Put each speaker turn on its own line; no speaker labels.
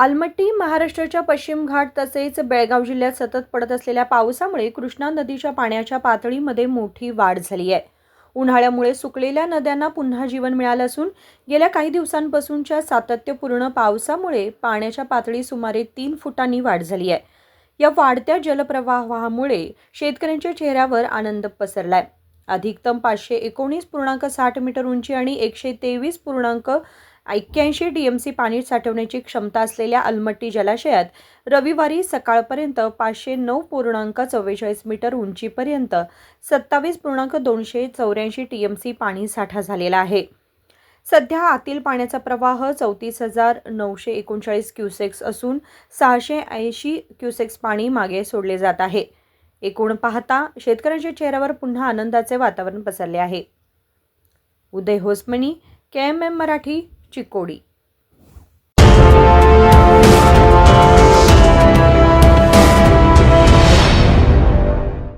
आलमट्टी महाराष्ट्राच्या पश्चिम घाट तसेच बेळगाव जिल्ह्यात सतत पडत असलेल्या पावसामुळे कृष्णा नदीच्या पाण्याच्या पातळीमध्ये मोठी वाढ झाली आहे. उन्हाळ्यामुळे सुकलेल्या नद्यांना पुन्हा जीवन मिळालं असून गेल्या काही दिवसांपासूनच्या सातत्यपूर्ण पावसामुळे पाण्याच्या पातळी सुमारे तीन फुटांनी वाढ झाली आहे. या वाढत्या जलप्रवाहामुळे शेतकऱ्यांच्या चेहऱ्यावर आनंद पसरलाय. अधिकतम पाचशे एकोणीस पूर्णांक साठ मीटर उंची आणि एकशे तेवीस पूर्णांक एक्क्याऐंशी टी एम सी पाणी साठवण्याची क्षमता असलेल्या अलमट्टी जलाशयात रविवारी सकाळपर्यंत पाचशे नऊ पूर्णांक चव्वेचाळीस मीटर उंचीपर्यंत सत्तावीस पूर्णांक दोनशे चौऱ्याऐंशी टी एम सी पाणी साठा झालेला आहे. सध्या आतील पाण्याचा प्रवाह चौतीस हजार नऊशे एकोणचाळीस क्युसेक्स असून सहाशे ऐंशी क्युसेक्स पाणी मागे सोडले जात आहे. एकूण पाहता शेतकऱ्यांच्या चेहऱ्यावर पुन्हा आनंदाचे वातावरण पसरले आहे. Uday Hosamani K M M Marathi Chikodi.